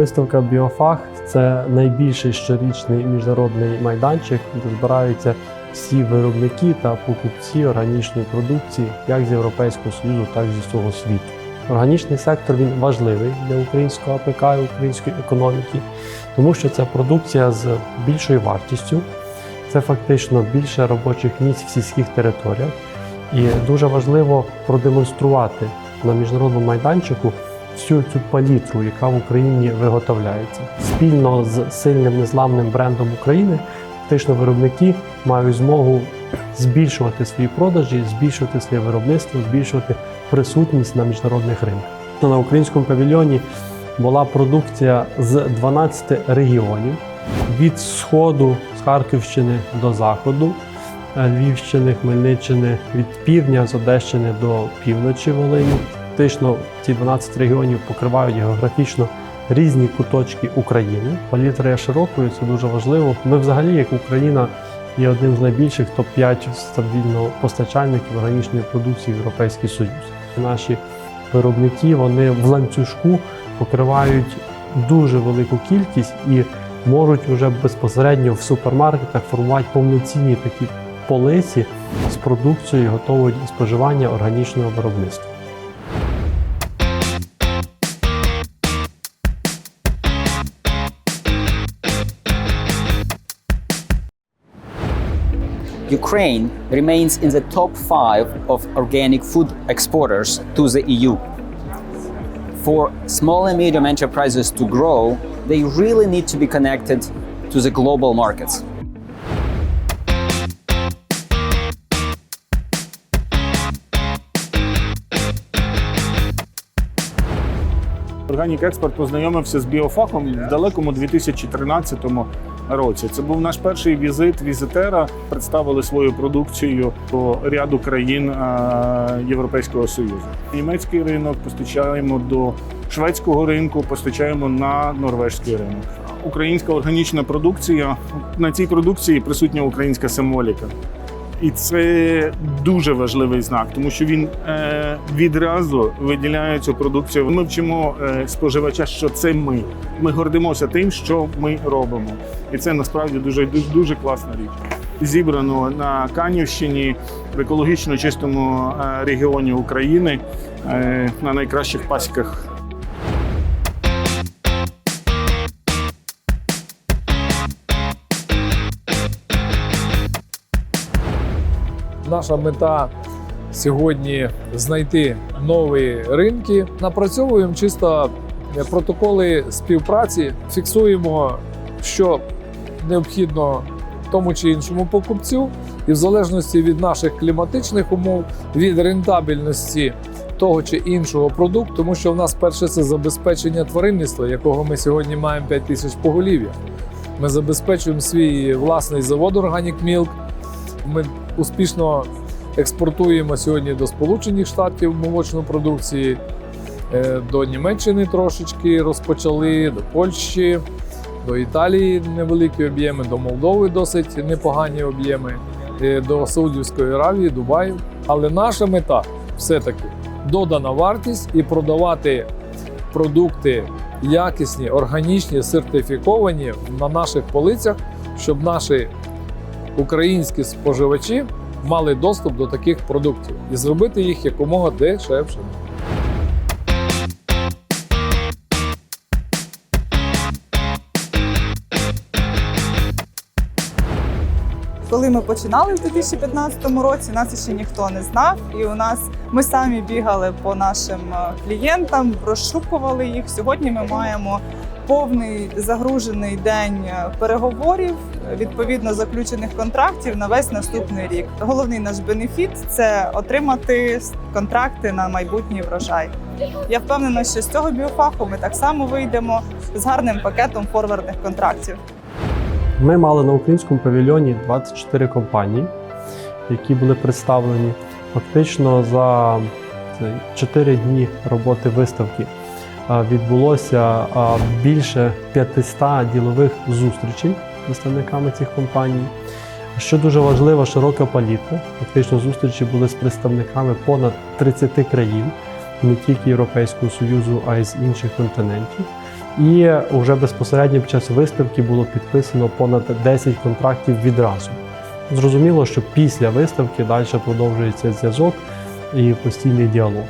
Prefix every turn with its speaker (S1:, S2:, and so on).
S1: Виставка Біофах це найбільший щорічний міжнародний майданчик, де збираються всі виробники та покупці органічної продукції, як з Європейського Союзу, так і з усього світу. Органічний сектор він важливий для українського АПК і української економіки, тому що це продукція з більшою вартістю, це фактично більше робочих місць в сільських територіях. І дуже важливо продемонструвати на міжнародному майданчику всю цю палітру, яка в Україні виготовляється. Спільно з сильним незламним брендом України, фактично виробники мають змогу збільшувати свої продажі, збільшувати своє виробництво, збільшувати присутність на міжнародних ринках. На українському павільйоні була продукція з 12 регіонів від сходу з Харківщини до заходу. е, Львівщини, Хмельниччини, від півдня з Одещини до півночі Волині. Фактично ці 12 регіонів покривають географічно різні куточки України. Палітра є широкою, це дуже важливо. Ми взагалі, як Україна, є одним з найбільших топ-5 стабільно постачальників органічної продукції в Європейський Союз. Наші виробники вони в ланцюжку покривають дуже велику кількість і можуть вже безпосередньо в супермаркетах формувати повноцінні такі полиці з продукцією готової споживання органічного виробництва.
S2: Ukraine remains in the top five of organic food exporters to the EU. For small and medium enterprises to grow, they really need to be connected to the global markets.
S3: Органік експорт познайомився з біофахом в далекому 2013 році. Це був наш перший візит візитера. Представили свою продукцію по ряду країн е, Європейського Союзу. Німецький ринок постачаємо до шведського ринку, постачаємо на норвежський ринок. Українська органічна продукція на цій продукції присутня українська символіка. І це дуже важливий знак, тому що він е, відразу виділяє цю продукцію. Ми вчимо е, споживача, що це ми. Ми гордимося тим, що ми робимо, і це насправді дуже дуже, дуже класна річ. Зібрано на Канівщині в екологічно чистому е, регіоні України е, на найкращих пасіках
S4: Наша мета сьогодні знайти нові ринки. Напрацьовуємо чисто протоколи співпраці, фіксуємо, що необхідно тому чи іншому покупцю, і в залежності від наших кліматичних умов, від рентабельності того чи іншого продукту, тому що в нас перше це забезпечення тваринництва, якого ми сьогодні маємо 5 тисяч поголів'я. Ми забезпечуємо свій власний завод Organic Milk. Ми успішно експортуємо сьогодні до Сполучених Штатів молочну продукцію, е, до Німеччини трошечки розпочали, до Польщі, до Італії невеликі об'єми, до Молдови досить непогані об'єми, е, до Саудівської Аравії, Дубаю. Але наша мета все-таки додана вартість і продавати продукти якісні, органічні, сертифіковані на наших полицях, щоб наші українські споживачі мали доступ до таких продуктів і зробити їх якомога дешевше.
S5: Коли ми починали в 2015 році, нас ще ніхто не знав, і у нас ми самі бігали по нашим е, клієнтам, розшукували їх. Сьогодні ми маємо повний загружений день е, переговорів, е, відповідно заключених контрактів на весь наступний рік. Головний наш бенефіт це отримати контракти на майбутній врожай. Я впевнена, що з цього біофаху ми так само вийдемо з гарним пакетом форвардних контрактів.
S1: Ми мали на українському павільйоні 24 компанії, які були представлені. Фактично за 4 дні роботи виставки відбулося більше 500 ділових зустрічей з представниками цих компаній. Що дуже важливо, широка палітра. Фактично зустрічі були з представниками понад 30 країн, не тільки Європейського Союзу, а й з інших континентів. І вже безпосередньо під час виставки було підписано понад 10 контрактів відразу. Зрозуміло, що після виставки далі продовжується зв'язок і постійний діалог.